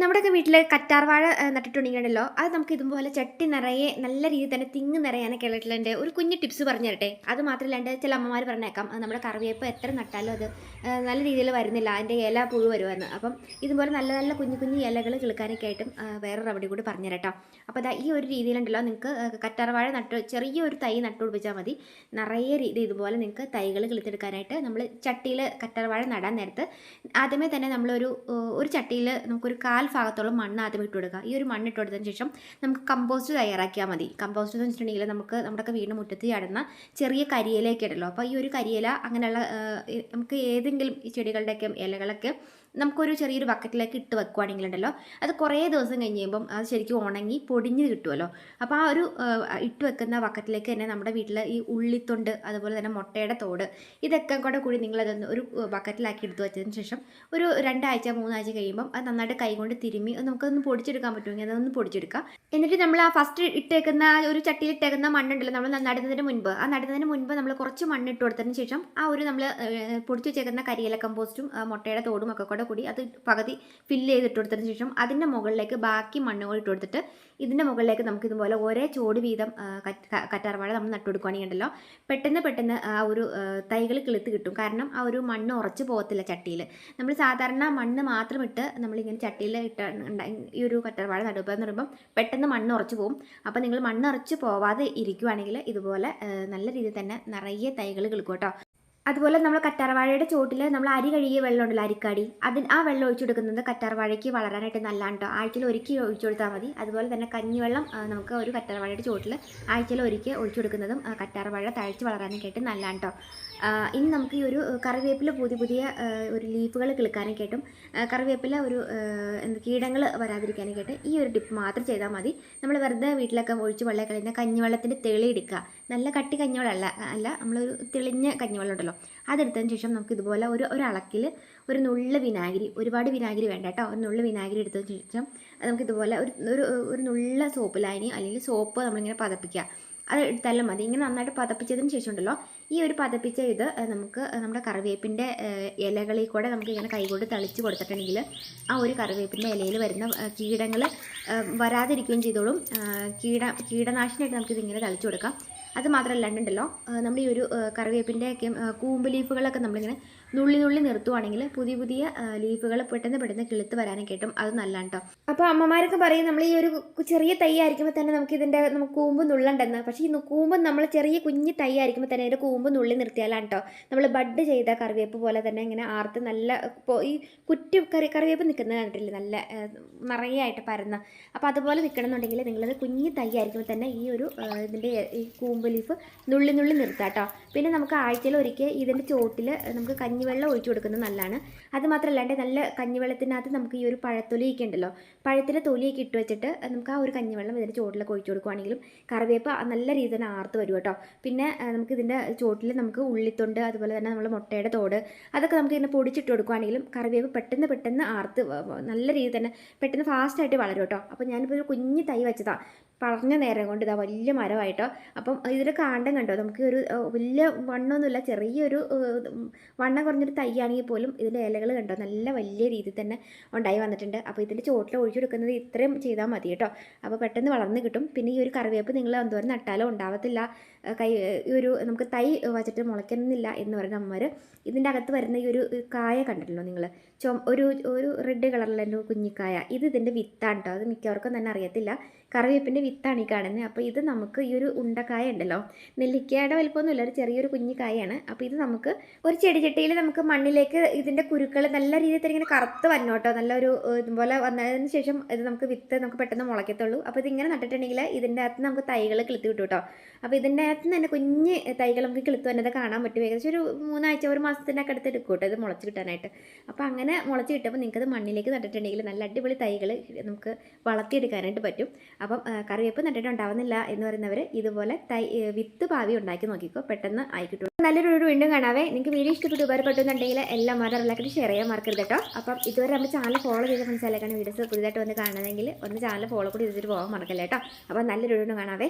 നമ്മുടെയൊക്കെ വീട്ടിൽ കറ്റാർവാഴ നട്ടിട്ടുണ്ടെങ്കിലോ അത് നമുക്ക് ഇതുപോലെ ചട്ടി നിറയെ നല്ല രീതിയിൽ തന്നെ തിങ്ങ് നിറയാനൊക്കെ ഉള്ളതിന്റെ ഒരു കുഞ്ഞ് ടിപ്സ് പറഞ്ഞു തരട്ടെ? അത് മാത്രമല്ലാണ്ട് ചില അമ്മമാർ പറഞ്ഞേക്കാം. നമ്മുടെ കറിവേപ്പ് എത്ര നട്ടാലും അത് നല്ല രീതിയിൽ വരുന്നില്ല. അതിന്റെ ഇല പുഴു വരുമെന്ന്. അപ്പം ഇതുപോലെ നല്ല നല്ല കുഞ്ഞു കുഞ്ഞു ഇലകൾ കിളുക്കാനൊക്കെ ആയിട്ടും വേറെ റെമഡി കൂടി പറഞ്ഞു തരട്ടോ. അപ്പോൾ അതാ ഈ ഒരു രീതിയിലുണ്ടല്ലോ. നിങ്ങൾക്ക് കറ്റാർവാഴ നട്ട് ചെറിയൊരു തൈ നട്ടു പിടിപ്പിച്ചാൽ മതി. നിറയെ രീതി ഇതുപോലെ നിങ്ങൾക്ക് തൈകൾ കിളിത്തെടുക്കാനായിട്ട് നമ്മൾ ചട്ടിയിൽ കറ്റാർവാഴ നടാൻ നേരത്ത് ആദ്യമേ തന്നെ നമ്മളൊരു ഒരു ചട്ടിയിൽ നമുക്കൊരു കാൽ ഭാഗത്തോളം മണ്ണ് ആദ്യം ഇട്ട് കൊടുക്കുക ഈ ഒരു മണ്ണ് ഇട്ട് കൊടുത്തതിന് ശേഷം നമുക്ക് കമ്പോസ്റ്റ് തയ്യാറാക്കിയാൽ മതി. കമ്പോസ്റ്റ് എന്ന് വെച്ചിട്ടുണ്ടെങ്കിൽ നമുക്ക് നമ്മുടെ വീടിന് മുറ്റത്ത് ചാടുന്ന ചെറിയ കരിയിലയൊക്കെ ഉണ്ടല്ലോ. അപ്പോൾ ഈ ഒരു കരിയില അങ്ങനെയുള്ള നമുക്ക് ഏതെങ്കിലും ഈ ചെടികളുടെയൊക്കെ ഇലകളൊക്കെ നമുക്കൊരു ചെറിയൊരു ബക്കറ്റിലേക്ക് ഇട്ട് വെക്കുവാണെങ്കിലുണ്ടല്ലോ അത് കുറേ ദിവസം കഴിഞ്ഞ് കഴിയുമ്പം അത് ശരിക്കും ഉണങ്ങി പൊടിഞ്ഞ് കിട്ടുമല്ലോ അപ്പോൾ ആ ഒരു ഇട്ട് വെക്കുന്ന ബക്കറ്റിലേക്ക് തന്നെ നമ്മുടെ വീട്ടിൽ ഈ ഉള്ളിത്തൊണ്ട് അതുപോലെ തന്നെ മുട്ടയുടെ തോട് ഇതൊക്കെ കൂടെ കൂടി നിങ്ങളതൊന്ന് ഒരു ബക്കറ്റിലാക്കി എടുത്ത് വെച്ചതിന് ശേഷം ഒരു രണ്ടാഴ്ച മൂന്നാഴ്ച കഴിയുമ്പം അത് നന്നായിട്ട് കൈകൊണ്ട് തിരുമ്മി നമുക്കതൊന്ന് പൊടിച്ചെടുക്കാൻ പറ്റുമെങ്കിൽ അതൊന്ന് പൊടിച്ചെടുക്കാം. എന്നിട്ട് നമ്മൾ ആ ഫസ്റ്റ് ഇട്ടേക്കുന്ന ഒരു ചട്ടിയിൽ ഇട്ടേക്കുന്ന മണ്ണുണ്ടല്ലോ നമ്മൾ നടുന്നതിന് മുൻപ് ആ നടുന്നതിന് മുൻപ് നമ്മൾ കുറച്ച് മണ്ണിട്ട് കൊടുത്തതിന് ശേഷം ആ ഒരു നമ്മൾ പൊടിച്ചു വെച്ചേക്കുന്ന കരിയില കമ്പോസ്റ്റും മുട്ടയുടെ തോടും ഒക്കെ കൂടെ കൂടി അത് പകുതി ഫില്ല് ചെയ്തിട്ട് കൊടുത്തതിന് ശേഷം അതിന്റെ മുകളിലേക്ക് ബാക്കി മണ്ണുകൾ ഇട്ട് കൊടുത്തിട്ട് ഇതിന്റെ മുകളിലേക്ക് നമുക്ക് ഇതുപോലെ ഒരേ ചോട് വീതം കറ്റാർവാഴ നമ്മൾ നട്ടു കൊടുക്കുകയാണെങ്കിൽ ഉണ്ടല്ലോ പെട്ടെന്ന് പെട്ടെന്ന് ആ ഒരു തൈകൾ കിളുത്ത് കിട്ടും. കാരണം ആ ഒരു മണ്ണ് ഉറച്ചു പോകത്തില്ല ചട്ടിയിൽ. നമ്മൾ സാധാരണ മണ്ണ് മാത്രം ഇട്ട് നമ്മളിങ്ങനെ ചട്ടിയിൽ ഇട്ട ഈ ഒരു കറ്റാർവാഴ നടുക എന്ന് പറയുമ്പം പെട്ടെന്ന് മണ്ണ് ഉറച്ചു പോകും അപ്പോൾ നിങ്ങൾ മണ്ണ് ഉറച്ച് പോവാതെ ഇരിക്കുവാണെങ്കിൽ ഇതുപോലെ നല്ല രീതിയിൽ തന്നെ നിറയെ തൈകൾ കിളുക്കും കേട്ടോ. അതുപോലെ നമ്മൾ കറ്റാർവാഴയുടെ ചോട്ടിൽ നമ്മൾ അരി കഴുകിയ വെള്ളം ഉണ്ടല്ലോ അരിക്കാടി. അതിന് ആ വെള്ളം ഒഴിച്ചു കൊടുക്കുന്നത് കറ്റാർവാഴയ്ക്ക് വളരാനായിട്ട് നല്ലതാണ് കേട്ടോ ആഴ്ചയിൽ ഒരുക്കി ഒഴിച്ചു കൊടുത്താൽ മതി. അതുപോലെ തന്നെ കഞ്ഞിവെള്ളം നമുക്ക് ഒരു കറ്റാർവാഴയുടെ ചോട്ടിൽ ആഴ്ചയിൽ ഒരുക്കി ഒഴിച്ചു കൊടുക്കുന്നതും കറ്റാർവാഴ തഴച്ച് വളരാനൊക്കെയായിട്ട് നല്ലതാണ് കേട്ടോ ഇനി നമുക്ക് ഈ ഒരു കറിവേപ്പില പുതിയ പുതിയ ഒരു ലീഫുകൾ കിളിക്കാനൊക്കെ ആയിട്ടും ആ, കറിവേപ്പില ഒരു എന്ത് കീടങ്ങൾ വരാതിരിക്കാനൊക്കെ ആയിട്ട് ഈ ഒരു ടിപ്പ് മാത്രം ചെയ്താൽ മതി. നമ്മൾ വെറുതെ വീട്ടിലൊക്കെ ഒഴിച്ച് വെള്ളം കളയുന്ന കഞ്ഞിവെള്ളത്തിന്റെ തെളി എടുക്കുക. നല്ല കട്ടി കഞ്ഞിവെള്ളമല്ല അല്ല നമ്മളൊരു തെളിഞ്ഞ കഞ്ഞിവെള്ളം ഉണ്ടല്ലോ അതെടുത്തതിന് ശേഷം നമുക്ക് ഇതുപോലെ ഒരു ഒരു അളക്കിൽ ഒരു നുള്ള വിനാഗിരി ഒരുപാട് വിനാഗിരി വേണ്ട കേട്ടോ. ഒരു നുള്ള വിനാഗിരി എടുത്തതിന് ശേഷം നമുക്ക് ഇതുപോലെ ഒരു ഒരു നുള്ള സോപ്പ് ലൈനി അല്ലെങ്കിൽ സോപ്പ് നമ്മളിങ്ങനെ പതപ്പിക്കുക. അത് എടുത്താലും മതി. ഇങ്ങനെ നന്നായിട്ട് പതപ്പിച്ചതിന് ശേഷം ഉണ്ടല്ലോ ഈ ഒരു പതപ്പിച്ച ഇത് നമുക്ക് നമ്മുടെ കറിവേപ്പിന്റെ ഇലകളിൽ കൂടെ നമുക്ക് ഇങ്ങനെ കൈകൊണ്ട് തളിച്ച് കൊടുത്തിട്ടുണ്ടെങ്കിൽ ആ ഒരു കറിവേപ്പിന്റെ ഇലയിൽ വരുന്ന കീടങ്ങൾ വരാതിരിക്കുകയും ചെയ്തോളും. കീട കീടനാശിനിയായിട്ട് നമുക്കിത് ഇങ്ങനെ തളിച്ച് കൊടുക്കാം. അത് മാത്രമല്ലാണ്ടുണ്ടല്ലോ നമ്മൾ ഈ ഒരു കറിവേപ്പിന്റെ കൂമ്പ് ലീഫുകളൊക്കെ നമ്മളിങ്ങനെ നുള്ളി നുള്ളി നിർത്തുവാണെങ്കിൽ പുതിയ പുതിയ ലീഫുകൾ പെട്ടെന്ന് പെട്ടെന്ന് കിളുത്ത് വരാനൊക്കെ കിട്ടും അത് നല്ലതാണ് കേട്ടോ അപ്പോൾ അമ്മമാരൊക്കെ പറയും നമ്മൾ ഈ ഒരു ചെറിയ തൈ ആയിരിക്കുമ്പോൾ തന്നെ നമുക്ക് ഇതിന്റെ നമുക്ക് കൂമ്പ് നുള്ളണ്ടെന്ന്. പക്ഷേ ഈ കൂമ്പ് നമ്മൾ ചെറിയ കുഞ്ഞ് തൈ ആയിരിക്കുമ്പോൾ തന്നെ അതിന്റെ കൂമ്പ് നുള്ളി നിർത്തിയാലാണ് കേട്ടോ നമ്മൾ ബഡ് ചെയ്ത കറിവേപ്പ് പോലെ തന്നെ ഇങ്ങനെ ആർത്ത് നല്ല ഈ കുറ്റി കറി കറിവേപ്പ് നിൽക്കുന്നത് കണ്ടിട്ടില്ലേ? നല്ല നിറയായിട്ട് പരന്ന്. അപ്പോൾ അതുപോലെ നിൽക്കണമെന്നുണ്ടെങ്കിൽ നിങ്ങളത് കുഞ്ഞ് തൈ ആയിരിക്കുമ്പോൾ തന്നെ ഈ ഒരു ഇതിന്റെ ഈ കൂമ്പ് ലീഫ് നുള്ളി നുള്ളി നിർത്താം കേട്ടോ പിന്നെ നമുക്ക് ആഴ്ചയിൽ ഒരിക്കൽ ഇതിന്റെ ചോട്ടിൽ നമുക്ക് കഞ്ഞിവെള്ളം ഒഴിച്ചു കൊടുക്കുന്നത് നല്ലതാണ്. അത് മാത്രമല്ലാണ്ട് നല്ല കഞ്ഞിവെള്ളത്തിനകത്ത് നമുക്ക് ഈ ഒരു പഴത്തൊലിയൊക്കെ ഉണ്ടല്ലോ പഴത്തിന്റെ തൊലിയൊക്കെ ഇട്ട് വെച്ചിട്ട് നമുക്ക് ആ ഒരു കഞ്ഞിവെള്ളം ഇതിന്റെ ചോട്ടിലൊക്കെ ഒഴിച്ചു കൊടുക്കുകയാണെങ്കിലും കറിവേപ്പ് നല്ല രീതിയിൽ തന്നെ ആർത്ത് വരും കേട്ടോ പിന്നെ നമുക്ക് ഇതിന്റെ ചോട്ടിൽ നമുക്ക് ഉള്ളിത്തൊണ്ട് അതുപോലെ തന്നെ നമ്മൾ മുട്ടയുടെ തോട് അതൊക്കെ നമുക്ക് ഇങ്ങനെ പൊടിച്ചിട്ട് കൊടുക്കുകയാണെങ്കിലും കറിവേപ്പ് പെട്ടെന്ന് പെട്ടെന്ന് ആർത്ത് നല്ല രീതിയിൽ തന്നെ പെട്ടെന്ന് ഫാസ്റ്റായിട്ട് വളരും കേട്ടോ അപ്പോൾ ഞാനിപ്പോൾ ഒരു കുഞ്ഞ് തൈ വെച്ചതാണ് പറഞ്ഞ നേരം കൊണ്ട് ഇതാ വലിയ മരമായിട്ടോ അപ്പം ഇതിന്റെ കാണ്ടം കണ്ടോ? നമുക്ക് ഒരു വലിയ വണ്ണമൊന്നുമില്ല ചെറിയൊരു വണ്ണം കുറഞ്ഞൊരു തൈയാണെങ്കിൽ പോലും ഇതിന്റെ ഇലകൾ കണ്ടോ? നല്ല വലിയ രീതിയിൽ തന്നെ ഉണ്ടായി വന്നിട്ടുണ്ട്. അപ്പോൾ ഇതിന്റെ ചോട്ടിൽ ഒഴിച്ചു കൊടുക്കുന്നത് ഇത്രയും ചെയ്താൽ മതി കേട്ടോ. അപ്പോൾ പെട്ടെന്ന് വളർന്ന് കിട്ടും. പിന്നെ ഈ ഒരു കറിവേപ്പ് നിങ്ങൾ എന്തോരം നട്ടാലോ ഉണ്ടാവത്തില്ല. കൈ ഈ ഒരു നമുക്ക് തൈ വച്ചിട്ട് മുളയ്ക്കുന്നില്ല എന്ന് പറയുന്ന അമ്മമാർ ഇതിന്റെ അകത്ത് വരുന്ന ഈ ഒരു കായ കണ്ടിട്ടുണ്ടോ നിങ്ങൾ ചൊ ഒരു ഒരു റെഡ് കളറിലെ ഒരു കുഞ്ഞിക്കായ. ഇത് ഇതിന്റെ വിത്താണ് കേട്ടോ. അത് മിക്കവർക്കും തന്നെ അറിയത്തില്ല. കറിവേപ്പിന്റെ വിത്താണ് ഈ കാണുന്നത്. അപ്പോൾ ഇത് നമുക്ക് ഈ ഒരു ഉണ്ടക്കായ ഉണ്ടല്ലോ നെല്ലിക്കയുടെ വലിപ്പമൊന്നുമില്ല ഒരു ചെറിയൊരു കുഞ്ഞു കായാണ്. അപ്പോൾ ഇത് നമുക്ക് ഒരു ചെടിച്ചട്ടിയിൽ നമുക്ക് മണ്ണിലേക്ക് ഇതിന്റെ കുരുക്കൾ നല്ല രീതിയിൽ തന്നെ ഇങ്ങനെ കറുത്ത് വന്നോട്ടോ നല്ലൊരു ഇതുപോലെ വന്നതിന് ശേഷം ഇത് നമുക്ക് വിത്ത് നമുക്ക് പെട്ടെന്ന് മുളയ്ക്കത്തുള്ളൂ. അപ്പോൾ ഇതിങ്ങനെ നട്ടിട്ടുണ്ടെങ്കിൽ ഇതിന്റെ അകത്ത് നമുക്ക് തൈകൾ കിളുത്തി കിട്ടും കേട്ടോ. അപ്പോൾ ഇതിന്റെ അകത്ത് തന്നെ കുഞ്ഞ് തൈകൾ നമുക്ക് കിളുത്തു വന്നത് കാണാൻ പറ്റും. ഏകദേശം ഒരു മൂന്നാഴ്ച ഒരു മാസത്തിന്റെ അടുത്ത് എടുക്കും കേട്ടോ ഇത് മുളച്ച് കിട്ടാനായിട്ട്. അപ്പോൾ അങ്ങനെ മുളച്ച് കിട്ടുമ്പോൾ നിങ്ങൾക്കത് മണ്ണിലേക്ക് നട്ടിട്ടുണ്ടെങ്കിൽ നല്ല അടിപൊളി തൈകൾ നമുക്ക് വളർത്തിയെടുക്കാനായിട്ട് പറ്റും. അപ്പം കറിവേപ്പ് നട്ടിട്ടുണ്ടാവുന്നില്ല എന്ന് പറയുന്നവർ ഇതുപോലെ തൈ വിത്ത് പാവി ഉണ്ടാക്കി നോക്കിക്കോ പെട്ടെന്ന് ആയിക്കിട്ടുള്ളൂ കിട്ടും നല്ലൊരു ഒരു വീണ്ടും കാണാവേ. നിങ്ങൾക്ക് വീഡിയോ ഇഷ്ടപ്പെട്ട് ഉപകാരപ്പെട്ടെന്നുണ്ടെങ്കിൽ എല്ലാ എല്ലാവർക്കും ഷെയർ ചെയ്യാൻ മറക്കരുത് കേട്ടോ. അപ്പം ഇതുവരെ നമ്മൾ ചാനൽ ഫോളോ ചെയ്ത മനസ്സിലാക്കാണ് വീഡിയോസ് പുതിയതായിട്ട് വന്ന് കാണുന്നതെങ്കിൽ ഒന്ന് ചാനൽ ഫോളോ കൂടി ചെയ്തിട്ട് പോകാൻ മറക്കല്ലേ കേട്ടോ. അപ്പം നല്ലൊരു വീണ്ടും കാണാവേ.